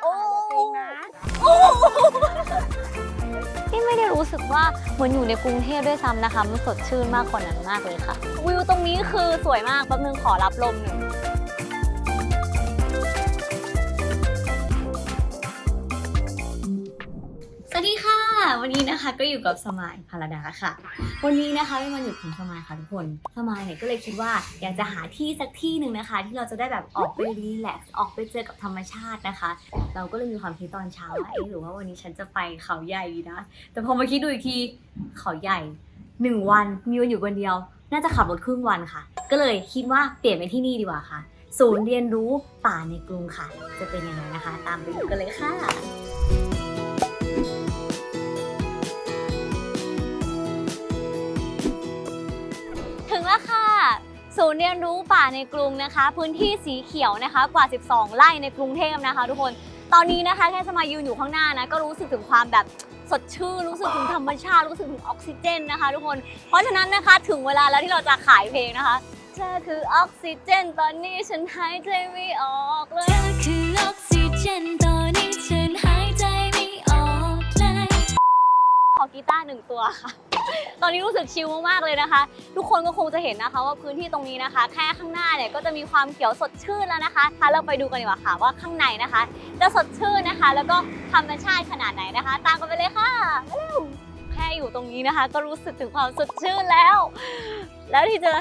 โอ้ที่ไม่ได้รู้สึกว่าเหมือนอยู่ในกรุงเทพด้วยซ้ำนะคะ มันสดชื่นมากกว่านั้นมากเลยค่ะ วิวตรงนี้คือสวยมากแป๊บนึงขอรับลมหนึ่ง วันนี้นะคะก็อยู่กับสมายพาราดาค่ะ วันนี้นะคะเป็นวันหยุดของสมายค่ะทุกคนสมายเนี่ยก็เลยคิดว่าอยากจะหาที่สักที่หนึ่งนะคะ ที่เราจะได้แบบออกไปรีแลกซ์ออกไปเจอกับธรรมชาตินะคะ เราก็เลยมีความคิดตอนเช้าว่าเอ๊ะหรือว่าวันนี้ฉันจะไปเขาใหญ่ดีนะแต่พอมาคิดดูอีกทีเขาใหญ่หนึ่งวันมีวันอยู่วันเดียว น่าจะขับรถครึ่งวันค่ะ ก็เลยคิดว่าเปลี่ยนไปที่นี่ดีกว่าค่ะ ศูนย์เรียนรู้ป่าในกรุงค่ะ จะเป็นยังไงนะคะ ตามไปดูกันเลยค่ะ ศูนย์เรียนรู้ป่าในกรุงนะคะ พื้นที่สีเขียวนะคะกว่า 12 ไร่ในกรุงเทพนะคะ ทุกคนตอนนี้นะคะแค่สมายืนอยู่ข้างหน้านะก็รู้สึกถึงความแบบสดชื่นรู้สึกถึงธรรมชาติรู้สึกถึงออกซิเจนนะคะ ทุกคน เพราะฉะนั้นนะคะถึงเวลาแล้วที่เราจะขายเพลงนะคะเธอคือออกซิเจน ตอนนี้ฉันหายใจไม่ออกเลยเธอคือออกซิเจนตอนนี้ฉันหายใจไม่ออกเลยขอกีตาร์หนึ่งตัวค่ะ ตอนนี้รู้สึกชิลมากๆเลยนะคะ ทุกคนก็คงจะเห็นนะคะ ว่าพื้นที่ตรงนี้นะคะ แค่ข้างหน้าเนี่ยก็จะมีความเขียวสดชื่นแล้วนะคะถ้าเราไปดูกันดีกว่าค่ะว่าข้างในนะคะ จะสดชื่นนะคะ แล้วก็ธรรมชาติขนาดไหนนะคะ ตามกันไปเลยค่ะแค่อยู่ตรงนี้นะคะ ก็รู้สึกถึงความสดชื่นแล้ว แล้วที่จะ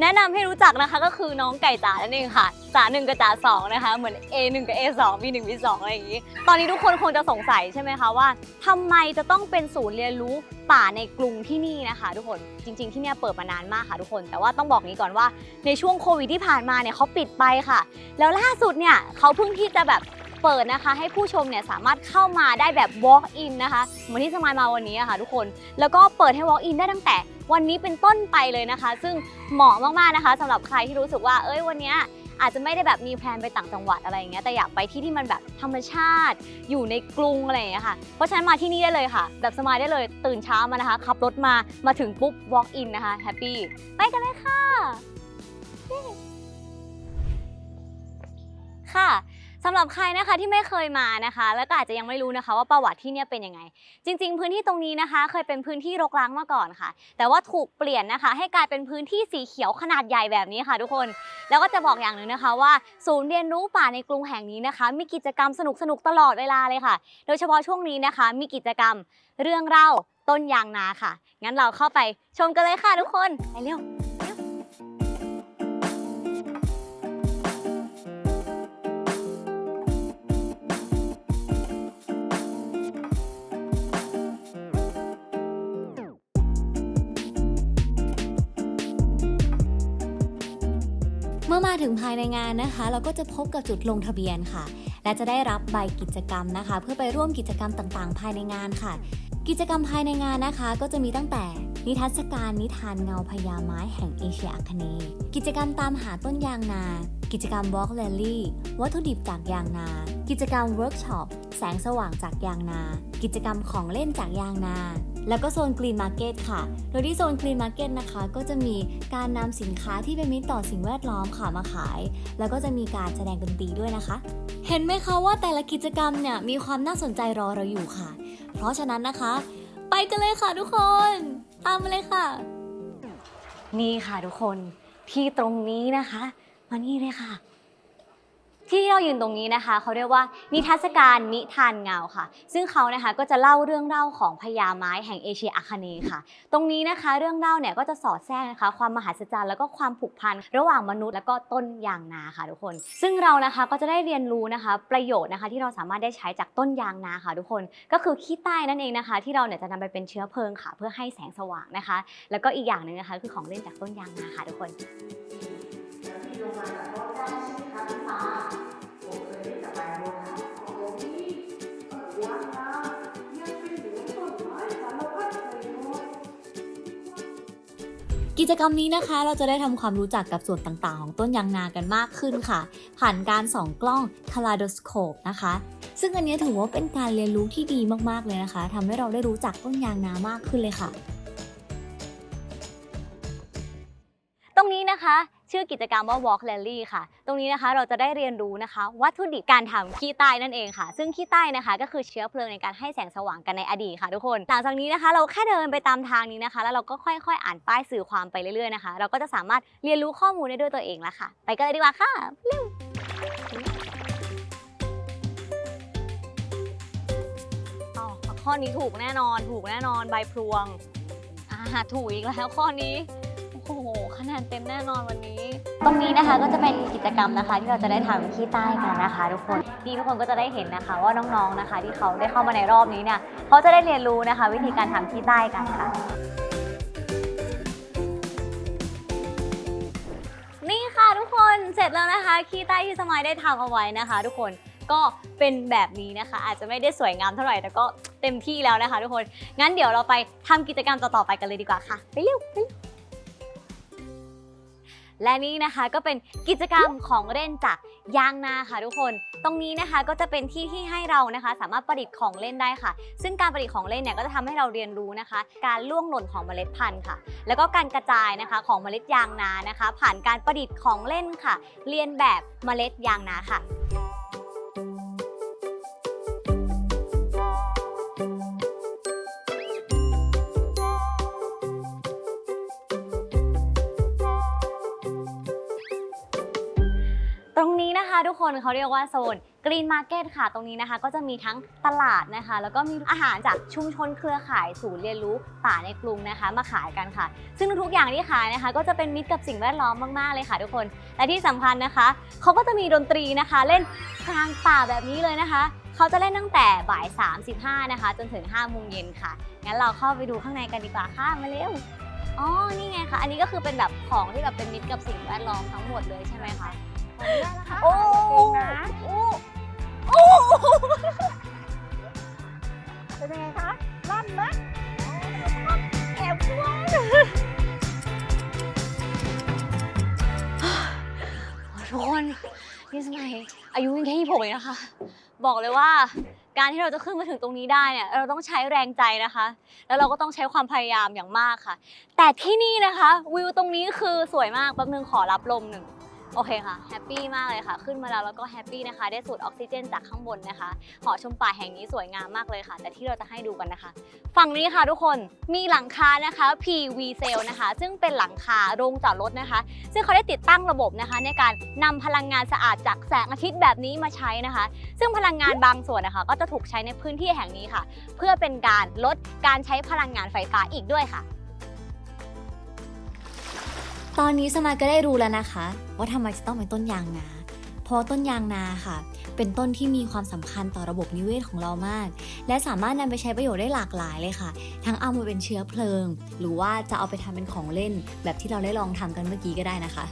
แนะนำให้รู้จักนะคะก็คือน้องไก่จ๋านั่นเองค่ะจ๋าหนึ่งกับจ๋าสองนะคะเหมือน A1 กับ A2 B1 B2 อะไรอย่างนี้ ตอนนี้ทุกคนคงจะสงสัยใช่ไหมคะว่าทำไมจะต้องเป็นศูนย์เรียนรู้ป่าในกรุงที่นี่นะคะ ทุกคนจริง ๆที่เนี่ยเปิดมานานมากค่ะทุกคน แต่ว่าต้องบอกนี้ก่อนว่าในช่วงโควิดที่ผ่านมาเนี่ยเขาปิดไปค่ะ แล้วล่าสุดเนี่ยเขาเพิ่งที่จะแบบ เปิดนะคะ ให้ผู้ชมเนี่ยสามารถเข้ามาได้แบบ walk in นะคะเหมือนที่สมายมาวันนี้อะค่ะทุกคน แล้วก็เปิดให้ walk in ได้ตั้งแต่วันนี้เป็นต้นไปเลยนะคะ ซึ่งเหมาะมากๆนะคะสำหรับใครที่รู้สึกว่าเอ้ยวันนี้อาจจะไม่ได้แบบมีแพลนไปต่างจังหวัดอะไรอย่างเงี้ยแต่อยากไปที่ที่มันแบบธรรมชาติ อยู่ในกรุงอะไรอย่างเงี้ยค่ะ เพราะฉะนั้นมาที่นี่ได้เลยค่ะ แบบสมายได้เลยตื่นเช้ามานะคะขับรถมามาถึงปุ๊บ walk in นะคะแฮปปี้ไปกันเลยค่ะค่ะ สำหรับใครนะคะที่ไม่เคยมานะคะ แล้วก็อาจจะยังไม่รู้นะคะ ว่าประวัติที่เนี่ยเป็นยังไง จริง ๆ พื้นที่ตรงนี้นะคะ เคยเป็นพื้นที่รกร้างมาก่อนค่ะ แต่ว่าถูกเปลี่ยนนะคะ ให้กลายเป็นพื้นที่สีเขียวขนาดใหญ่แบบนี้ค่ะ ทุกคนแล้วก็จะบอกอย่างหนึ่งนะคะว่าศูนย์เรียนรู้ป่าในกรุงแห่งนี้นะคะ มีกิจกรรมสนุกๆตลอดเวลาเลยค่ะ โดยเฉพาะช่วงนี้นะคะ มีกิจกรรมเรื่องเล่าต้นยางนาค่ะงั้นเราเข้าไปชมกันเลยค่ะทุกคนไปเร็ว เมื่อมาถึงภายในงานนะคะ เราก็จะพบกับจุดลงทะเบียนค่ะ และจะได้รับใบกิจกรรมนะคะ เพื่อไปร่วมกิจกรรมต่างๆ ภายในงานค่ะ กิจกรรมภายในงานนะคะ ก็จะมีตั้งแต่ นิทรรศการนิทานเงาพญาไม้แห่งเอเชียอาคเนย์กิจกรรมตามหาต้นยางนา กิจกรรม Walk Rally วัตถุดิบจากยางนา กิจกรรมเวิร์กช็อปแสงสว่างจากยางนา กิจกรรมของเล่นจากยางนา แล้วก็โซนกรีนมาร์เก็ตค่ะ โดยที่โซนกรีนมาร์เก็ตนะคะก็จะมีการนำสินค้าที่เป็นมิตรต่อสิ่งแวดล้อมค่ะมาขาย แล้วก็จะมีการแสดงดนตรีด้วยนะคะ เห็นไหมคะว่าแต่ละกิจกรรมเนี่ยมีความน่าสนใจรอเราอยู่ค่ะ เพราะฉะนั้นนะคะ ไปกันเลยค่ะทุกคน ตามมาเลยค่ะ นี่ค่ะทุกคนที่ตรงนี้นะคะ มานี่เลยค่ะ ที่เรายืนตรงนี้นะคะเขาเรียกว่านิทรรศการนิทานเงาค่ะ ซึ่งเขานะคะก็จะเล่าเรื่องเล่าของพญาไม้แห่งเอเชียอาคเนย์ค่ะ ตรงนี้นะคะเรื่องเล่าเนี่ยก็จะสอดแทรกนะคะ ความมหัศจรรย์แล้วก็ความผูกพันระหว่างมนุษย์ แล้วก็ต้นยางนาค่ะทุกคน ซึ่งเรานะคะก็จะได้เรียนรู้นะคะ ประโยชน์นะคะที่เราสามารถได้ใช้จากต้นยางนาค่ะทุกคน ก็คือขี้ใต้นั่นเองนะคะ ที่เราเนี่ยจะนำไปเป็นเชื้อเพลิงค่ะ เพื่อให้แสงสว่างนะคะ แล้วก็อีกอย่างหนึ่งนะคะคือของเล่นจากต้นยางนาค่ะทุกคนกิ กิจกรรมนี้นะคะเราจะได้ทำความรู้จักกับส่วนต่างๆ ของต้นยางนากันมากขึ้นค่ะ ผ่านการส่องกล้อง Kaleidoscope นะคะ ซึ่งอันนี้ถือว่าเป็นการเรียนรู้ที่ดีมากๆเลยนะคะทำให้เราได้รู้จักต้นยางนามากขึ้นเลยค่ะ ตรงนี้นะคะ ชื่อกิจกรรมว่า Walk Rally ค่ะ ตรงนี้นะคะเราจะได้เรียนรู้นะคะ วัตถุดิบการทำขี้ใต้นั่นเองค่ะ ซึ่งขี้ใต้นะคะก็คือเชื้อเพลิงในการให้แสงสว่างกันในอดีตค่ะทุกคน หลังจากนี้นะคะ เราแค่เดินไปตามทางนี้นะคะ แล้วเราก็ค่อยๆ อ่านป้ายสื่อความไปเรื่อยๆนะคะ เราก็จะสามารถเรียนรู้ข้อมูลได้ด้วยตัวเองแล้วค่ะ ไปกันเลยดีกว่าค่ะเร็วอ๋อข้อนี้ถูกแน่นอน ถูกแน่นอนใบพลวงอ่าถูกอีกแล้วข้อนี้ คะแนเต็มแน่นอนวันนี้ ตรงนี้นะคะก็จะเป็นกิจกรรมนะคะ ที่เราจะได้ทำขี้ใต้กันนะคะ ทุกคนที่ทุกคนก็จะได้เห็นนะคะ ว่าน้องๆนะคะ ที่เขาได้เข้ามาในรอบนี้เนี่ยเขาจะได้เรียนรู้นะคะ วิธีการทำขี้ใต้กันค่ะ นี่ค่ะทุกคนเสร็จแล้วนะคะขี้ใต้ที่สมัยได้ทำเอาไว้นะคะ ทุกคนก็เป็นแบบนี้นะคะ อาจจะไม่ได้สวยงามเท่าไหร่แต่ก็เต็มที่แล้วนะคะ ทุกคน งั้นเดี๋ยวเราไปทำกิจกรรมต่อๆไปกันเลยดีกว่าค่ะ ไปเร็วไปเร็ว และนี่นะคะก็เป็นกิจกรรมของเล่นจากยางนาค่ะทุกคน ตรงนี้นะคะก็จะเป็นที่ที่ให้เรานะคะ สามารถประดิษฐ์ของเล่นได้ค่ะ ซึ่งการประดิษฐ์ของเล่นเนี่ยก็จะทำให้เราเรียนรู้นะคะ การล่วงหล่นของเมล็ดพันธุ์ค่ะ แล้วก็การกระจายนะคะของเมล็ดยางนานะคะ ผ่านการประดิษฐ์ของเล่นค่ะ เรียนแบบเมล็ดยางนาค่ะ รงนี้นะคะ ทุกคนเขาเรียกว่าโซนกรีนมาร์เก็ตค่ะ ตรงนี้นะคะ ก็จะมีทั้งตลาดนะคะ แล้วก็มีอาหารจากชุมชนเครือข่ายศูนย์เรียนรู้ป่าในกรุงนะคะ มาขายกันค่ะ ซึ่งทุกๆอย่างที่ขายนะคะ ก็จะเป็นมิตรกับสิ่งแวดล้อมมากๆเลยค่ะ ทุกคน และที่สำคัญนะคะ เขาก็จะมีดนตรีนะคะ เล่นกลางป่าแบบนี้เลยนะคะ เขาจะเล่นตั้งแต่บ่าย 35 นะคะ จนถึง5โมงเย็นค่ะ งั้นเราเข้าไปดูข้างในกันดีกว่าค่ะ มาเร็ว อ๋อ นี่ไงคะ อันนี้ก็คือเป็นแบบของที่แบบเป็นมิตรกับสิ่งแวดล้อมทั้งหมดเลยใช่ไหมคะ โอ้โอ้โอ้เป็นยังไงคะลั่นไหมแอบกลัวทุกคนนี่สมัยอายุยังแค่ยี่สิบหกเองนะคะ บอกเลยว่าการที่เราจะขึ้นมาถึงตรงนี้ได้เนี่ยเราต้องใช้แรงใจนะคะ แล้วเราก็ต้องใช้ความพยายามอย่างมากค่ะ แต่ที่นี่นะคะ วิวตรงนี้คือสวยมากแป๊บนึงขอรับลมหนึ่ง โอเคค่ะแฮปปี้มากเลยค่ะ ขึ้นมาแล้วแล้วก็แฮปปี้นะคะ ได้สูดออกซิเจนจากข้างบนนะคะ หอชมป่าแห่งนี้สวยงามมากเลยค่ะ แต่ที่เราจะให้ดูกันนะคะ ฝั่งนี้ค่ะทุกคนมีหลังคานะคะ PV Cell นะคะ ซึ่งเป็นหลังคาโรงจอดรถนะคะ ซึ่งเขาได้ติดตั้งระบบนะคะ ในการนำพลังงานสะอาดจากแสงอาทิตย์แบบนี้มาใช้นะคะ ซึ่งพลังงานบางส่วนนะคะ ก็จะถูกใช้ในพื้นที่แห่งนี้ค่ะ เพื่อเป็นการลดการใช้พลังงานไฟฟ้าอีกด้วยค่ะ ตอนนี้สมาก็ได้รู้แล้วนะคะ ว่าทำไมจะต้องเป็นต้นยางนา เพราะต้นยางนาค่ะ เป็นต้นที่มีความสำคัญต่อระบบนิเวศของเรามาก และสามารถนำไปใช้ประโยชน์ได้หลากหลายเลยค่ะ ทั้งเอามาเป็นเชื้อเพลิง หรือว่าจะเอาไปทำเป็นของเล่น แบบที่เราได้ลองทำกันเมื่อกี้ก็ได้นะคะ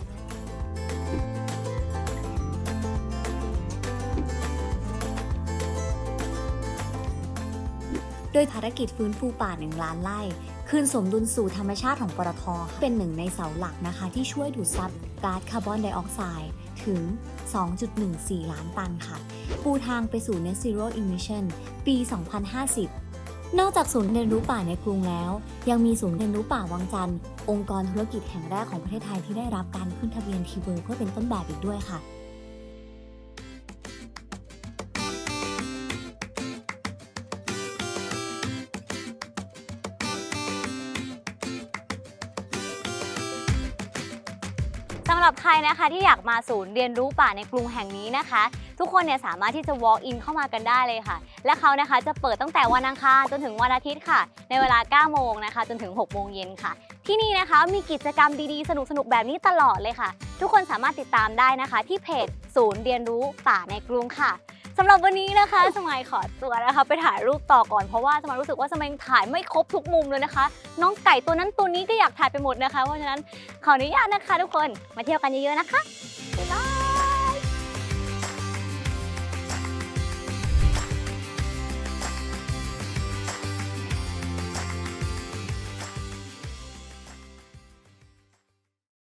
โดยภารกิจฟื้นฟูป่าหนึ่งล้านไร่ คืนสมดุลสู่ธรรมชาติของปตทเป็นหนึ่งในเสาหลักนะคะ ที่ช่วยดูดซับก๊าซคาร์บอนไดออกไซด์ถึง 2.14 ล้านตันค่ะ ปูทางไปสู่ Net Zero Emission ปี 2050นอกจากศูนย์เรียนรู้ป่าในกรุงแล้ว ยังมีศูนย์เรียนรู้ป่าวังจันทร์องค์กรธุรกิจแห่งแรกของประเทศไทยที่ได้รับการขึ้นทะเบียนทีเบอร์เพื่อเป็นต้นแบบอีกด้วยค่ะ รับใครนะคะที่อยากมาศูนย์เรียนรู้ป่าในกรุงแห่งนี้นะคะ ทุกคนเนี่ยสามารถที่จะ walk in เข้ามากันได้เลยค่ะ และเขานะคะจะเปิดตั้งแต่วันอังคารจนถึงวันอาทิตย์ค่ะ ในเวลา 9 โมงนะคะ จนถึง 6 โมงเย็นค่ะ ที่นี่นะคะมีกิจกรรมดีๆ สนุกๆ แบบนี้ตลอดเลยค่ะ ทุกคนสามารถติดตามได้นะคะ ที่เพจศูนย์เรียนรู้ป่าในกรุงค่ะ สำหรับวันนี้นะคะ สมัยขอตัวนะคะ ไปถ่ายรูปต่อก่อนเพราะว่าสมัยรู้สึกว่าสมัยยังถ่ายไม่ครบทุกมุมเลยนะคะ น้องไก่ตัวนั้นตัวนี้ก็อยากถ่ายไปหมดนะคะ เพราะฉะนั้นขออนุญาตนะคะ ทุกคนมาเที่ยวกันเยอะๆนะคะ